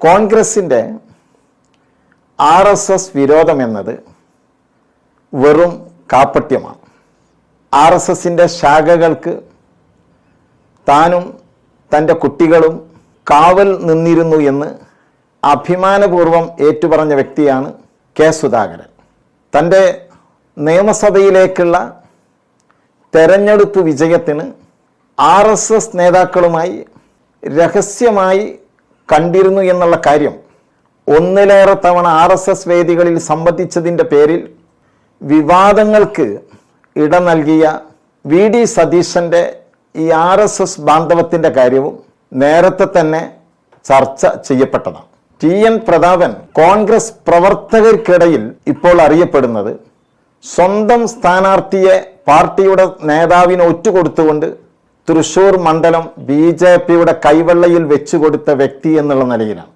കോൺഗ്രസിന്റെ R S S വിരോധം എന്നത് വെറും കാപ്പട്യമാണ്. ആർ എസ് എസിന്റെ ശാഖകൾക്ക് താനും തന്റെ കുട്ടികളും കാവൽ നിന്നിരുന്നു എന്ന് അഭിമാനപൂർവം ഏറ്റുപറഞ്ഞ വ്യക്തിയാണ് കെ സുധാകരൻ. തന്റെ നിയമസഭയിലേക്കുള്ള തെരഞ്ഞെടുപ്പ് വിജയത്തിന് ആർ എസ് എസ് നേതാക്കളുമായി രഹസ്യമായി കണ്ടിരുന്നു എന്നുള്ള കാര്യം. ഒന്നിലേറെ തവണ ആർ എസ് എസ് വേദികളിൽ സംബന്ധിച്ചതിന്റെ പേരിൽ വിവാദങ്ങൾക്ക് ഇട നൽകിയ വി ഡി സതീശന്റെ ഈ ആർ എസ് എസ് ബാന്ധവത്തിന്റെ കാര്യവും നേരത്തെ തന്നെ ചർച്ച ചെയ്യപ്പെട്ടതാണ്. ടി എൻ പ്രതാപൻ കോൺഗ്രസ് പ്രവർത്തകർക്കിടയിൽ ഇപ്പോൾ അറിയപ്പെടുന്നത് സ്വന്തം സ്ഥാനാർത്ഥിയെ പാർട്ടിയുടെ നേതാവിന് ഒറ്റുകൊടുത്തുകൊണ്ട് തൃശൂർ മണ്ഡലം ബി ജെ പിയുടെ കൈവെള്ളയിൽ വെച്ചുകൊടുത്ത വ്യക്തി എന്നുള്ള നിലയിലാണ്.